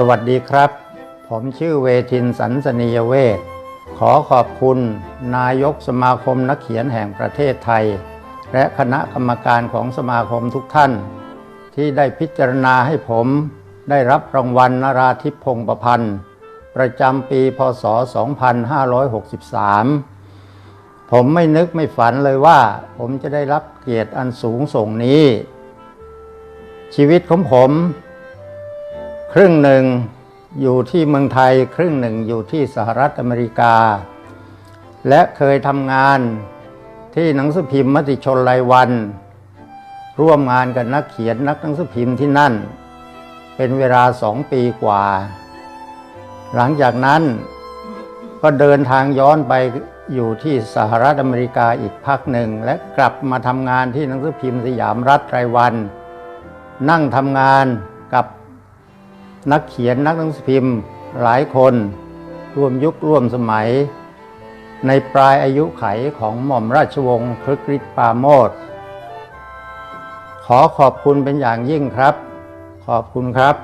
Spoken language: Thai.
สวัสดีครับ ผมชื่อเวทินสันสนียเวศขอขอบคุณนายกสมาคมนักเขียนแห่งประเทศไทย และคณะกรรมการของสมาคมทุกท่าน ที่ได้พิจารณาให้ผมได้รับรางวัลนราธิพงศ์ประพันธ์ ประจำปีพศ 2563 ผมไม่นึกไม่ฝันเลยว่า ผมจะได้รับเกียรติอันสูงส่งนี้ ชีวิตของผม ครึ่งหนึ่งอยู่ที่เมืองไทย ครึ่งหนึ่งอยู่ที่สหรัฐอเมริกา และเคยทำงานที่หนังสือพิมพ์มติชนรายวัน ร่วมงานกับนักเขียนนักหนังสือพิมพ์ที่นั่น เป็นเวลาสองปีกว่า หลังจากนั้นก็เดินทางย้อนไปอยู่ที่สหรัฐอเมริกาอีกพักหนึ่ง และกลับมาทำงานที่หนังสือพิมพ์สยามรัฐรายวัน นั่งทำงานกับ นักเขียนนักหนังสือพิมพ์หลายคนร่วมยุคร่วมสมัย ในปลายอายุไขของหม่อมราชวงศ์พฤกฤทธิ์ปาโมดขอขอบคุณเป็นอย่างยิ่งครับ ขอบคุณครับ